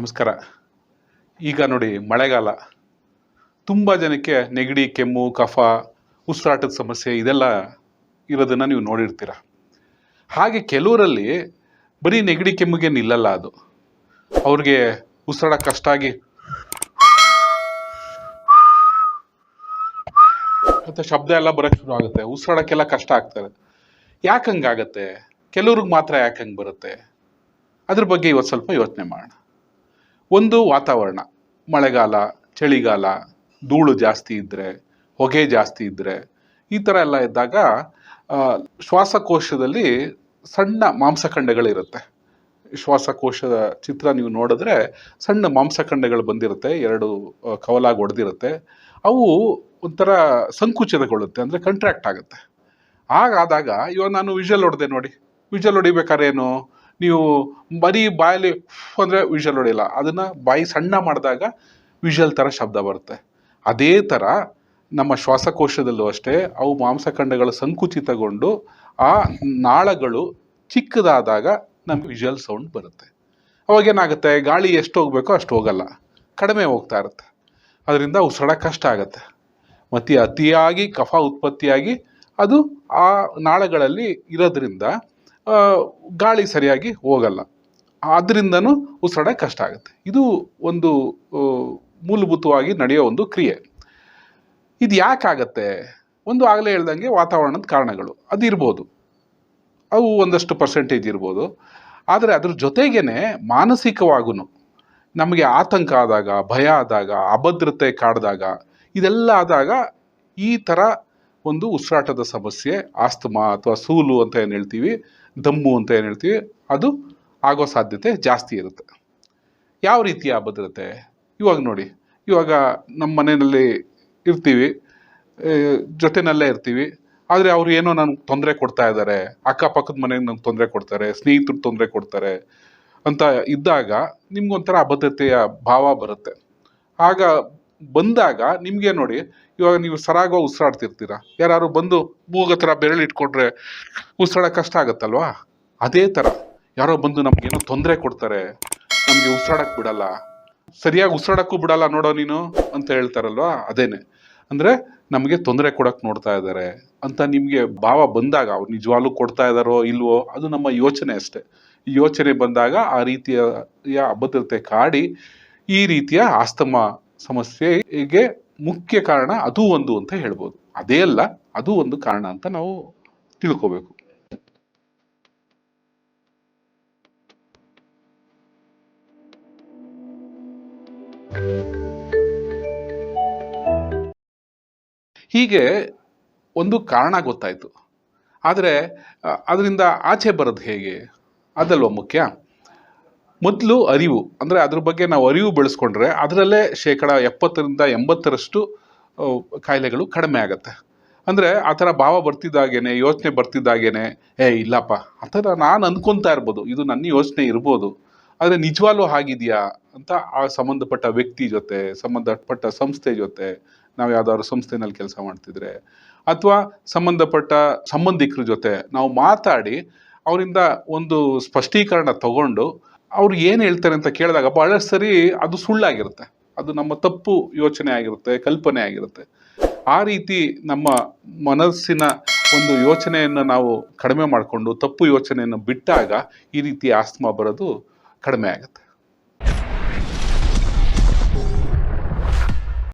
ನಮಸ್ಕಾರ. ಈಗ ನೋಡಿ ಮಳೆಗಾಲ. ತುಂಬ ಜನಕ್ಕೆ ನೆಗಡಿ, ಕೆಮ್ಮು, ಕಫ, ಉಸಿರಾಟದ ಸಮಸ್ಯೆ ಇದೆಲ್ಲ ಇರೋದನ್ನು ನೀವು ನೋಡಿರ್ತೀರ. ಹಾಗೆ ಕೆಲವರಲ್ಲಿ ಬರೀ ನೆಗಡಿ, ಕೆಮ್ಮಿಗೆ ನಿಲ್ಲಲ್ಲ ಅದು. ಅವ್ರಿಗೆ ಉಸಿರಾಡ ಕಷ್ಟ ಆಗಿ ಮತ್ತು ಶಬ್ದ ಎಲ್ಲ ಬರೋಕ್ಕೆ ಶುರು ಆಗುತ್ತೆ. ಉಸಿರಾಡೋಕ್ಕೆಲ್ಲ ಕಷ್ಟ ಆಗ್ತಾರೆ. ಯಾಕೆ ಹಂಗಾಗತ್ತೆ? ಕೆಲವ್ರಿಗೆ ಮಾತ್ರ ಯಾಕೆ ಬರುತ್ತೆ? ಅದ್ರ ಬಗ್ಗೆ ಇವತ್ತು ಸ್ವಲ್ಪ ಯೋಚನೆ ಮಾಡೋಣ. ಒಂದು ವಾತಾವರಣ, ಮಳೆಗಾಲ, ಚಳಿಗಾಲ, ಧೂಳು ಜಾಸ್ತಿ ಇದ್ದರೆ ಹೊಗೆ ಜಾಸ್ತಿ ಇದ್ದರೆ ಈ ಥರ ಎಲ್ಲ ಇದ್ದಾಗ ಶ್ವಾಸಕೋಶದಲ್ಲಿ ಸಣ್ಣ ಮಾಂಸಖಂಡಗಳಿರುತ್ತೆ. ಶ್ವಾಸಕೋಶದ ಚಿತ್ರ ನೀವು ನೋಡಿದ್ರೆ ಸಣ್ಣ ಮಾಂಸಖಂಡಗಳು ಬಂದಿರುತ್ತೆ, ಎರಡು ಕವಲಾಗಿ ಒಡೆದಿರುತ್ತೆ. ಅವು ಒಂಥರ ಸಂಕುಚಿತಗೊಳ್ಳುತ್ತೆ, ಅಂದರೆ ಕಂಟ್ರ್ಯಾಕ್ಟ್ ಆಗುತ್ತೆ. ಹಾಗಾದಾಗ, ಇವಾಗ ನಾನು ವಿಷಲ್ ಹೊಡೆದೆ ನೋಡಿ. ವಿಷಲ್ ಹೊಡಿಬೇಕಾದ್ರೆ ಏನು? ನೀವು ಬರೀ ಬಾಯಲ್ಲಿ ಅಂದರೆ ವಿಷಲ್ ಹೊಡೆಯಲ್ಲ ಅದನ್ನು ಬಾಯಿ ಸಣ್ಣ ಮಾಡಿದಾಗ ವಿಷಲ್ ಥರ ಶಬ್ದ ಬರುತ್ತೆ. ಅದೇ ಥರ ನಮ್ಮ ಶ್ವಾಸಕೋಶದಲ್ಲೂ ಅಷ್ಟೇ ಅವು ಮಾಂಸಖಂಡಗಳು ಸಂಕುಚಿತಗೊಂಡು ಆ ನಾಳಗಳು ಚಿಕ್ಕದಾದಾಗ ನಮ್ಗೆ ವಿಜುವಲ್ ಸೌಂಡ್ ಬರುತ್ತೆ. ಅವಾಗ ಏನಾಗುತ್ತೆ? ಗಾಳಿ ಎಷ್ಟು ಹೋಗಬೇಕೋ ಅಷ್ಟು ಹೋಗಲ್ಲ. ಕಡಿಮೆ ಹೋಗ್ತಾ ಇರುತ್ತೆ. ಅದರಿಂದ ಉಸಿರಾಡ ಕಷ್ಟ ಆಗುತ್ತೆ. ಮತ್ತು ಅತಿಯಾಗಿ ಕಫ ಉತ್ಪತ್ತಿಯಾಗಿ ಅದು ಆ ನಾಳಗಳಲ್ಲಿ ಇರೋದ್ರಿಂದ ಗಾಳಿ ಸರಿಯಾಗಿ ಹೋಗಲ್ಲ. ಆದ್ದರಿಂದನೂ ಉಸಿರಾಡ ಕಷ್ಟ ಆಗುತ್ತೆ. ಇದು ಒಂದು ಮೂಲಭೂತವಾಗಿ ನಡೆಯೋ ಒಂದು ಕ್ರಿಯೆ. ಇದು ಯಾಕಾಗತ್ತೆ ಒಂದು ಆಗಲೇ ಹೇಳ್ದಂಗೆ ವಾತಾವರಣದ ಕಾರಣಗಳು. ಅದು ಇರ್ಬೋದು. ಅವು ಒಂದಷ್ಟು ಪರ್ಸೆಂಟೇಜ್ ಇರ್ಬೋದು. ಆದರೆ ಅದ್ರ ಜೊತೆಗೇ ಮಾನಸಿಕವಾಗೂ ನಮಗೆ ಆತಂಕ ಆದಾಗ, ಭಯ ಆದಾಗ, ಅಭದ್ರತೆ ಕಾಡಿದಾಗ, ಇದೆಲ್ಲ ಆದಾಗ ಈ ಥರ ಒಂದು ಉಸಿರಾಟದ ಸಮಸ್ಯೆ, ಆಸ್ತಮಾ ಅಥವಾ ಸೂಲು ಅಂತ ಏನು ಹೇಳ್ತೀವಿ, ದಮ್ಮು ಅಂತ ಏನು ಹೇಳ್ತೀವಿ, ಅದು ಆಗೋ ಸಾಧ್ಯತೆ ಜಾಸ್ತಿ ಇರುತ್ತೆ. ಯಾವ ರೀತಿಯ ಭದ್ರತೆ? ಇವಾಗ ನೋಡಿ, ಇವಾಗ ನಮ್ಮ ಮನೆಯಲ್ಲಿ ಇರ್ತೀವಿ ಜೊತೆನಲ್ಲೇ ಇರ್ತೀವಿ, ಆದರೆ ಅವ್ರು ಏನೋ ನನಗೆ ತೊಂದರೆ ಕೊಡ್ತಾ ಇದ್ದಾರೆ ಅಕ್ಕಪಕ್ಕದ ಮನೆಗೆ ನಂಗೆ ತೊಂದರೆ ಕೊಡ್ತಾರೆ, ಸ್ನೇಹಿತರು ತೊಂದರೆ ಕೊಡ್ತಾರೆ ಅಂತ ಇದ್ದಾಗ ನಿಮ್ಗೊಂಥರ ಅಭದ್ರತೆಯ ಭಾವ ಬರುತ್ತೆ. ಆಗ ಬಂದಾಗ ನಿಮಗೆ ನೋಡಿ ಇವಾಗ ನೀವು ಸರಾಗ ಉಸಿರಾಡ್ತಿರ್ತೀರ? ಯಾರು ಬಂದು ಮೂಗ ಹತ್ರ ಬೆರಳು ಇಟ್ಕೊಂಡ್ರೆ ಉಸಿರಾಡಕ್ಕೆ ಕಷ್ಟ ಆಗುತ್ತಲ್ವಾ? ಅದೇ ಥರ ಯಾರೋ ಬಂದು ನಮಗೇನೋ ತೊಂದರೆ ಕೊಡ್ತಾರೆ, ನಮಗೆ ಉಸಿರಾಡಕ್ಕೆ ಬಿಡಲ್ಲ. ಸರಿಯಾಗಿ ಉಸಿರಾಡಕ್ಕೂ ಬಿಡಲ್ಲ ನೋಡೋ ನೀನು ಅಂತ ಹೇಳ್ತಾರಲ್ವಾ? ಅದೇನೆ. ಅಂದರೆ ನಮಗೆ ತೊಂದರೆ ಕೊಡಕ್ಕೆ ನೋಡ್ತಾ ಇದ್ದಾರೆ ಅಂತ ನಿಮಗೆ ಭಾವ ಬಂದಾಗ ಅವ್ರು ನಿಜವಾಗ್ಲೂ ಕೊಡ್ತಾ ಇದ್ದಾರೋ ಇಲ್ವೋ ಅದು ನಮ್ಮ ಯೋಚನೆ ಅಷ್ಟೇ. ಯೋಚನೆ ಬಂದಾಗ ಆ ರೀತಿಯ ಅಭದ್ರತೆ ಕಾಡಿ ಈ ರೀತಿಯ ಆಸ್ತಮ ಸಮಸ್ಯೆಗೆ ಮುಖ್ಯ ಕಾರಣ ಅದು ಒಂದು ಅಂತ ಹೇಳ್ಬೋದು. ಅದೇ ಅಲ್ಲ, ಅದು ಒಂದು ಕಾರಣ ಅಂತ ನಾವು ತಿಳ್ಕೋಬೇಕು. ಹೀಗೆ ಒಂದು ಕಾರಣ ಗೊತ್ತಾಯ್ತು. ಆದರೆ ಅದರಿಂದ ಆಚೆ ಬರೋದು ಹೇಗೆ? ಅದಲ್ವ ಮುಖ್ಯ? ಮೊದಲು ಅರಿವು, ಅಂದರೆ ಅದ್ರ ಬಗ್ಗೆ ನಾವು ಅರಿವು ಬೆಳೆಸ್ಕೊಂಡ್ರೆ ಅದರಲ್ಲೇ ಶೇಕಡ ಎಪ್ಪತ್ತರಿಂದ ಎಂಬತ್ತರಷ್ಟು ಕಾಯಿಲೆಗಳು ಕಡಿಮೆ ಆಗುತ್ತೆ. ಅಂದರೆ ಆ ಥರ ಭಾವ ಬರ್ತಿದ್ದಾಗೇನೆ, ಯೋಚನೆ ಬರ್ತಿದ್ದಾಗೇನೆ, ಏ, ಇಲ್ಲಪ್ಪ. ಆ ಥರ ನಾನು ಅಂದ್ಕೊತಾ ಇರ್ಬೋದು, ಇದು ನನ್ನ ಯೋಚನೆ ಇರ್ಬೋದು. ಆದರೆ ನಿಜವಾಗ್ಲೂ ಆಗಿದೆಯಾ ಅಂತ ಆ ಸಂಬಂಧಪಟ್ಟ ವ್ಯಕ್ತಿ ಜೊತೆ, ಸಂಬಂಧಪಟ್ಟ ಸಂಸ್ಥೆ ಜೊತೆ, ನಾವು ಯಾವ್ದಾದ್ರು ಸಂಸ್ಥೆನಲ್ಲಿ ಕೆಲಸ ಮಾಡ್ತಿದ್ರೆ, ಅಥವಾ ಸಂಬಂಧಪಟ್ಟ ಸಂಬಂಧಿಕರ ಜೊತೆ ನಾವು ಮಾತಾಡಿ, ಅವರಿಂದ ಒಂದು ಸ್ಪಷ್ಟೀಕರಣ ತಗೊಂಡು ಅವ್ರು ಏನು ಹೇಳ್ತಾರೆ ಅಂತ ಕೇಳಿದಾಗ ಬಹಳಷ್ಟು ಸರಿ ಅದು ಸುಳ್ಳಾಗಿರುತ್ತೆ. ಅದು ನಮ್ಮ ತಪ್ಪು ಯೋಚನೆ ಆಗಿರುತ್ತೆ, ಕಲ್ಪನೆ ಆಗಿರುತ್ತೆ. ಆ ರೀತಿ ನಮ್ಮ ಮನಸ್ಸಿನ ಒಂದು ಯೋಚನೆಯನ್ನು ನಾವು ಕಡಿಮೆ ಮಾಡಿಕೊಂಡು, ತಪ್ಪು ಯೋಚನೆಯನ್ನು ಬಿಟ್ಟಾಗ ಈ ರೀತಿ ಆಸ್ತಮಾ ಬರೋದು ಕಡಿಮೆ ಆಗುತ್ತೆ.